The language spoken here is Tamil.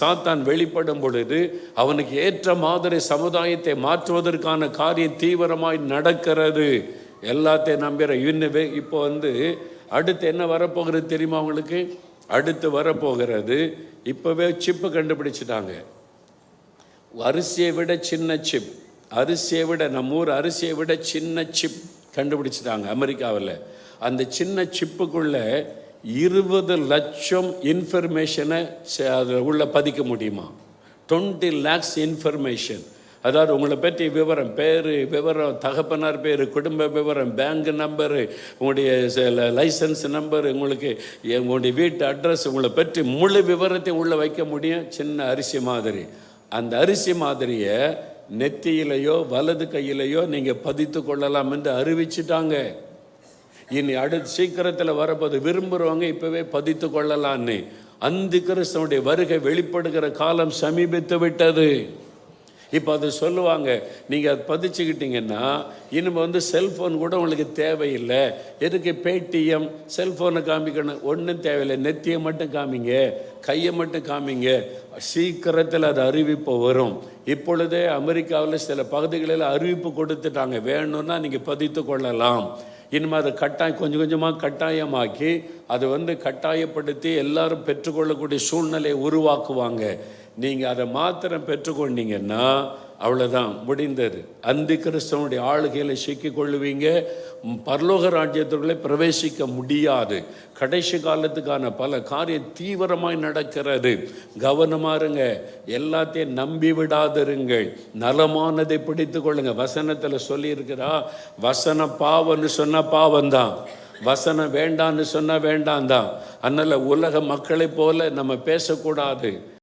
சாத்தான் வெளிப்படும் பொழுது அவனுக்கு ஏற்ற மாதிரி சமுதாயத்தை மாற்றுவதற்கான காரியம் தீவிரமாய் நடக்கிறது. எல்லாத்தையும் நம்புகிற இன்னவே இப்போ வந்து அடுத்து என்ன வரப்போகிறது தெரியுமா அவங்களுக்கு அடுத்து வரப்போகிறது இப்போவே சிப்பு கண்டுபிடிச்சிட்டாங்க. அரிசியை விட சின்ன சிப் அரிசியை விட நம்ம ஊர் அரிசியை விட சின்ன சிப் கண்டுபிடிச்சிட்டாங்க அமெரிக்காவில். அந்த சின்ன சிப்புக்குள்ள இருபது லட்சம் இன்ஃபர்மேஷனை அதில் உள்ள பதிக்க முடியுமா? டுவெண்ட்டி லேக்ஸ் இன்ஃபர்மேஷன் அதாவது உங்களை பற்றி விவரம் பேர் விவரம் தகப்பனார் பேர் குடும்ப விவரம் பேங்க் நம்பரு உங்களுடைய லைசன்ஸ் நம்பர் உங்களுக்கு உங்களுடைய வீட்டு அட்ரஸ் உங்களை பற்றி முழு விவரத்தை உள்ளே வைக்க முடியும்? சின்ன அரிசி மாதிரி. அந்த அரிசி மாதிரியை நெத்தியிலையோ வலது கையிலையோ நீங்கள் பதித்து கொள்ளலாம் என்று அறிவிச்சிட்டாங்க. இனி அடுத்த சீக்கிரத்தில் வரப்போது விரும்புகிறவங்க இப்போவே பதித்து கொள்ளலான்னு. அந்த கிறிஸ்தனுடைய வருகை வெளிப்படுகிற காலம் சமீபித்து விட்டது. இப்போ அது சொல்லுவாங்க நீங்கள் அதை பதிச்சுக்கிட்டீங்கன்னா இனிமே வந்து செல்ஃபோன் கூட உங்களுக்கு தேவையில்லை. எதுக்கு பேடிஎம் செல்ஃபோனை காமிக்கணும் ஒன்றும் தேவையில்லை. நெத்தியை மட்டும் காமிங்க கையை மட்டும் காமிங்க. சீக்கிரத்தில் அது அறிவிப்பு வரும். இப்பொழுதே அமெரிக்காவில் சில பகுதிகளில் அறிவிப்பு கொடுத்துட்டாங்க. வேணும்னா நீங்கள் பதித்து கொள்ளலாம். இனிமேல் அதை கட்டாயம் கொஞ்சம் கொஞ்சமாக கட்டாயமாக்கி அதை வந்து கட்டாயப்படுத்தி எல்லாரும் பெற்றுக்கொள்ளக்கூடிய சூழ்நிலையை உருவாக்குவாங்க. நீங்கள் அதை மாத்திரம் பெற்றுக்கொண்டீங்கன்னா அவ்வளோதான் முடிந்தது. அந்த கிறிஸ்தவனுடைய ஆளுகையில் சிக்கிக் கொள்ளுவீங்க. பரலோக ராஜ்யத்துக்குள்ளே பிரவேசிக்க முடியாது. கடைசி காலத்துக்கான பல காரியம் தீவிரமாய் நடக்கிறது. கவனமாக இருங்க. எல்லாத்தையும் நம்பி விடாதிருங்கள். நலமானதை பிடித்து கொள்ளுங்க. வசனத்தில் சொல்லியிருக்கிறா வசன பாவம்னு சொன்னால் பாவம்தான். வசனம் வேண்டான்னு சொன்னால் வேண்டாம் தான் அதனால் உலக மக்களைப் போல நம்ம பேசக்கூடாது.